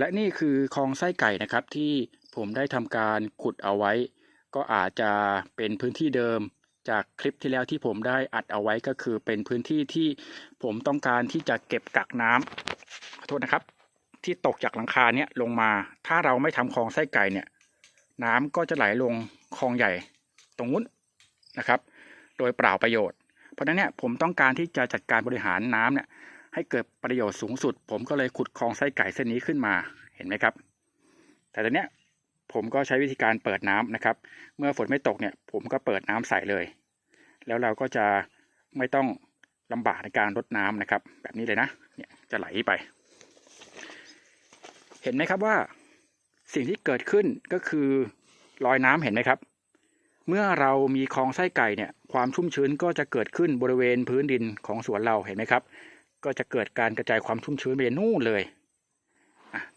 และนี่คือคลองไส้ไก่นะครับที่ผมได้ทำการขุดเอาไว้ ก็อาจจะเป็นพื้นที่เดิม จากคลิปที่แล้วที่ผมได้อัดเอาไว้ก็คือเป็นพื้นที่ที่ผมต้องการที่จะเก็บกักน้ำขอโทษนะครับ ที่ตกจากหลังคาเนี่ยลงมา ถ้าเราไม่ทำคลองไส้ไก่เนี่ย น้ำก็จะไหลลงคลองใหญ่ตรงนู้นนะครับ โดยเปล่าประโยชน์ เพราะฉะนั้นเนี่ยผมต้องการที่จะจัดการบริหารน้ำเนี่ย ให้เกิดประโยชน์สูงสุด ผมก็เลยขุดคลองไส้ไก่เส้นนี้ขึ้นมาเห็นไหมครับ แต่ตอนเนี้ยผมก็ใช้วิธีการเปิดน้ำนะครับ เมื่อฝนไม่ตกเนี่ย ผมก็เปิดน้ำใส่เลย แล้วเราก็จะไม่ต้องลำบากในการรดน้ำนะครับ แบบนี้เลยนะเนี่ยจะไหลไป เห็นไหมครับว่าสิ่งที่เกิดขึ้นก็คือรอยน้ำเห็นไหมครับ เมื่อเรามีคลองไส้ไก่เนี่ยความชุ่มชื้นก็จะเกิดขึ้นบริเวณพื้นดินของสวนเราเห็นไหมครับ ก็จะเกิดการกระจายความชุ่มชื้นไปนู่นเลย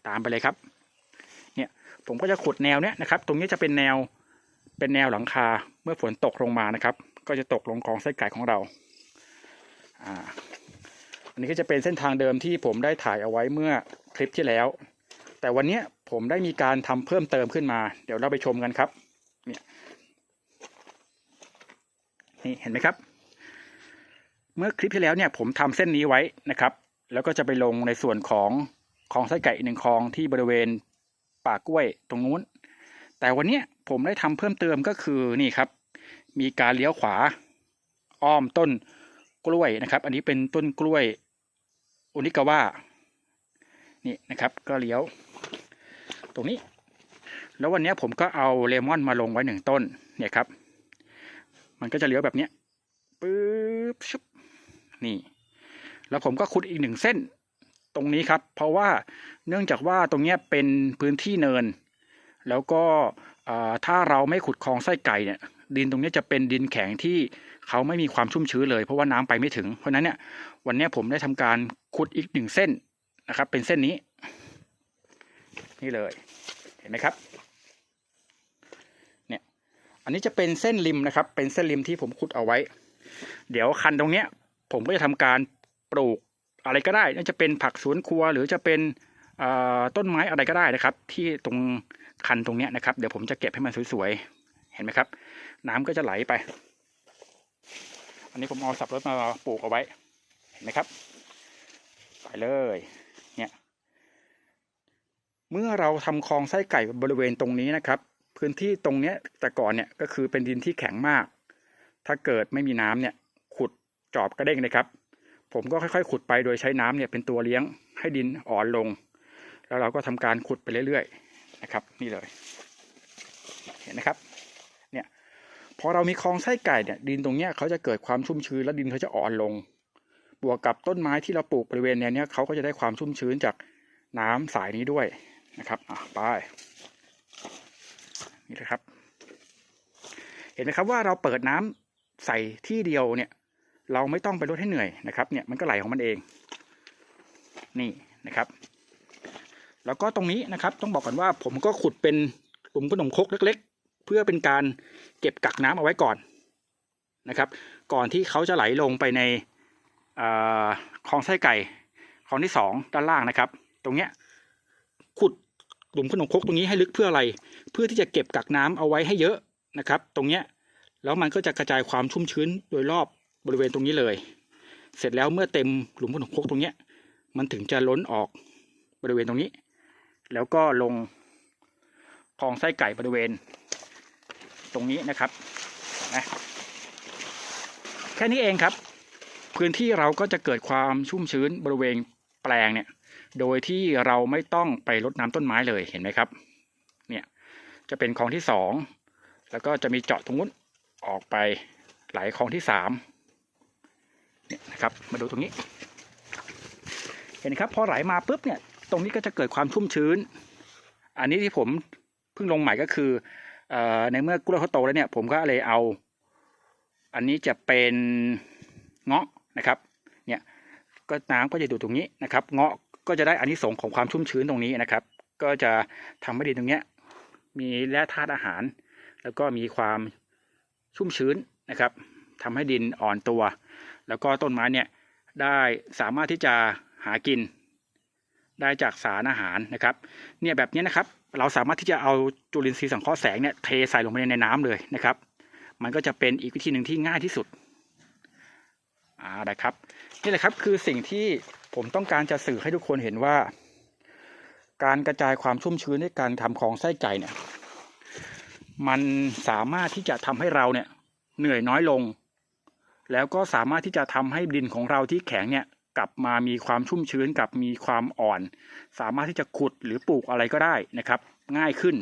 ตามไปเลยครับ เนี่ยผมก็จะขุดแนวเนี้ยนะครับ ตรงนี้จะเป็นแนวเป็นแนวหลังคาเมื่อฝนตกลงมานะครับ ก็จะตกลงกองไส้ไก่ของเราอ่าอันนี้ก็จะเป็นเส้นทางเดิมที่ผมได้ถ่ายเอาไว้เมื่อคลิปที่แล้ว แต่วันนี้ผมได้มีการทำเพิ่มเติมขึ้นมา เดี๋ยวเราไปชมกันครับ เนี่ย นี่เห็นไหมครับ เมื่อคลิปที่แล้วเนี่ยผมทำเส้นนี้ไว้นะครับ แล้วก็จะไปลงในส่วนของคลองไส้ไก่หนึ่งคลองที่บริเวณป่ากล้วยตรงนู้น แต่วันนี้ผมได้ทำเพิ่มเติมก็คือนี่ครับ มีการเลี้ยวขวาอ้อมต้นกล้วยนะครับ อันนี้เป็นต้นกล้วยโอนิกาวานี่นะครับก็เลี้ยว ตรงนี้ แล้ววันนี้ผมก็เอาเลมอนมาลงไว้หนึ่งต้นเนี่ยครับ มันก็จะเลี้ยวแบบเนี้ยปึ๊บชุบ นี่ แล้วผมก็ขุดอีกหนึ่งเส้นตรงนี้ครับ เพราะว่าเนื่องจากว่าตรงนี้เป็นพื้นที่เนิน แล้วก็ถ้าเราไม่ขุดคลองไส้ไก่เนี่ย ดินตรงนี้จะเป็นดินแข็งที่เขาไม่มีความชุ่มชื้นเลย เพราะว่าน้ำไปไม่ถึง เพราะนั้นเนี่ยวันนี้ผมได้ทำการขุดอีกหนึ่งเส้นนะครับ เป็นเส้นนี้ นี่เลย เห็นไหมครับเนี่ยอันนี้จะเป็นเส้นริมนะครับ เป็นเส้นริมที่ผมขุดเอาไว้ เดี๋ยวคันตรงเนี้ย ผมก็จะทำการปลูกอะไรก็ได้น่าจะเป็นผักสวนครัว หรือจะเป็นต้นไม้อะไรก็ได้นะครับ ที่ตรงคันตรงนี้นะครับ เดี๋ยวผมจะเก็บให้มันสวยๆ เห็นไหมครับ น้ำก็จะไหลไป อันนี้ผมเอาสับรถมาปลูกเอาไว้ เห็นไหมครับ ไปเลย เนี่ย เมื่อเราทำคลองไส้ไก่บริเวณตรงนี้นะครับ พื้นที่ตรงเนี้ยแต่ก่อนเนี่ยก็คือเป็นดินที่แข็งมาก ถ้าเกิดไม่มีน้ำเนี่ย จอบกระเด้งนะครับ ผมก็ค่อยๆ ขุดไปโดยใช้น้ำเนี่ยเป็นตัวเลี้ยงให้ดินอ่อนลง แล้วเราก็ทำการขุดไปเรื่อยๆนะครับ นี่เลย เห็นนะครับเนี่ยพอเรามีคลองไส้ไก่เนี่ยดินตรงเนี้ยเขาจะเกิดความชุ่มชื้นและดินเขาจะอ่อนลง บวกกับต้นไม้ที่เราปลูกบริเวณแนวเนี้ยเขาก็จะได้ความชุ่มชื้นจากน้ำสายนี้ด้วยนะครับอะไปนี่เลยครับ เห็นไหมครับว่าเราเปิดน้ำใส่ที่เดียวเนี่ย เราไม่ต้องไปลดให้เหนื่อยนะครับเนี่ยมันก็ไหลของมันเองนี่นะครับ แล้วก็ตรงนี้นะครับต้องบอกก่อนว่าผมก็ขุดเป็นหลุมขนมครกเล็ก ๆ เพื่อเป็นการเก็บกักน้ำเอาไว้ก่อนนะครับ ก่อนที่เขาจะไหลลงไปในคลองไส้ไก่คลองที่สองด้านล่างนะครับ ตรงเนี้ยขุดหลุมขนมครกตรงนี้ให้ลึกเพื่ออะไร เพื่อที่จะเก็บกักน้ำเอาไว้ให้เยอะนะครับ ตรงเนี้ยแล้วมันก็จะกระจายความชุ่มชื้นโดยรอบ บริเวณตรงนี้เลย เสร็จแล้วเมื่อเต็มหลุมขนมคกตรงเนี้ย มันถึงจะล้นออกบริเวณตรงนี้ แล้วก็ลงคลองไส้ไก่บริเวณ ตรงนี้นะครับนไหมแค่นี้เองครับ พื้นที่เราก็จะเกิดความชุ่มชื้นบริเวณแปลงเนี่ย โดยที่เราไม่ต้องไปรดน้ำต้นไม้เลยเห็นไหมครับ เนี่ยจะเป็นคลองที่สองแล้วก็จะมีเจาะตรงนู้นออกไปไหลคลองที่สาม เนี่ยนะครับมาดูตรงนี้ เห็นไหมครับพอไหลมาปุ๊บเนี่ยตรงนี้ก็จะเกิดความชุ่มชื้น อันนี้ที่ผมเพิ่งลงใหม่ก็คืออในเมื่อกล้วยเขาโตแล้วเนี่ย ผมก็เลยเอา อันนี้จะเป็นเงาะนะครับเนี่ยก็น้ำก็จะดูดตรงนี้นะครับ เงาะก็จะได้อานิสงส์ของความชุ่มชื้นตรงนี้นะครับ ก็จะทำให้ดินตรงเนี้ยมีแร่ธาตุอาหาร แล้วก็มีความชุ่มชื้นนะครับทำให้ดินอ่อนตัว แล้วก็ต้นไม้เนี่ยได้สามารถที่จะหากิน ได้จากสารอาหารนะครับเนี่ยแบบนี้นะครับ เราสามารถที่จะเอาจุลินทรีย์สังเคราะห์แสงเนี่ยเทใส่ลงไปในน้ำเลยนะครับ มันก็จะเป็นอีกวิธีหนึ่งที่ง่ายที่สุดอ่าได้ครับนี่แหละครับคือสิ่งที่ผมต้องการจะสื่อให้ทุกคนเห็นว่า การกระจายความชุ่มชื้นในการทำของไส้ไก่เนี่ยมันสามารถที่จะทำให้เราเนี่ยเหนื่อยน้อยลง แล้วก็สามารถที่จะทำให้ดินของเราที่แข็งเนี่ยกลับมามีความชุ่มชื้นกับมีความอ่อน สามารถที่จะขุดหรือปลูกอะไรก็ได้นะครับ ง่ายขึ้น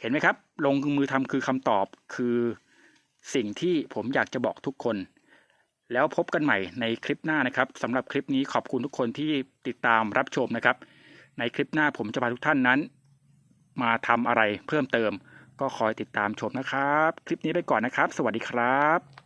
เห็นไหมครับ ลงมือทำคือคำตอบคือสิ่งที่ผมอยากจะบอกทุกคน แล้วพบกันใหม่ในคลิปหน้านะครับสำหรับคลิปนี้ขอบคุณทุกคนที่ติดตามรับชมนะครับ ในคลิปหน้าผมจะพาทุกท่านนั้น มาทำอะไรเพิ่มเติม ก็คอยติดตามชมนะครับ คลิปนี้ไปก่อนนะครับ สวัสดีครับ